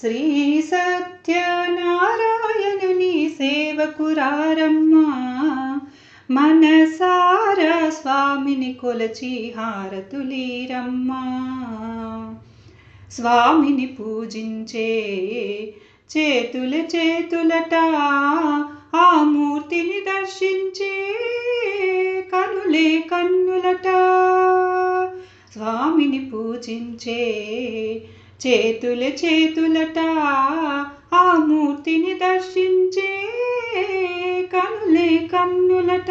శ్రీ సత్యనారాయణుని సేవకురారమ్మా మనసారా స్వామిని కొలచి హారతులీరమ్మా. స్వామిని పూజించే చేతుల చేతులట ఆ మూర్తిని దర్శించే కనులే కన్నులట. స్వామిని పూజించే చేతులు చేతులట ఆ మూర్తిని దర్శించే కనులే కన్నులట.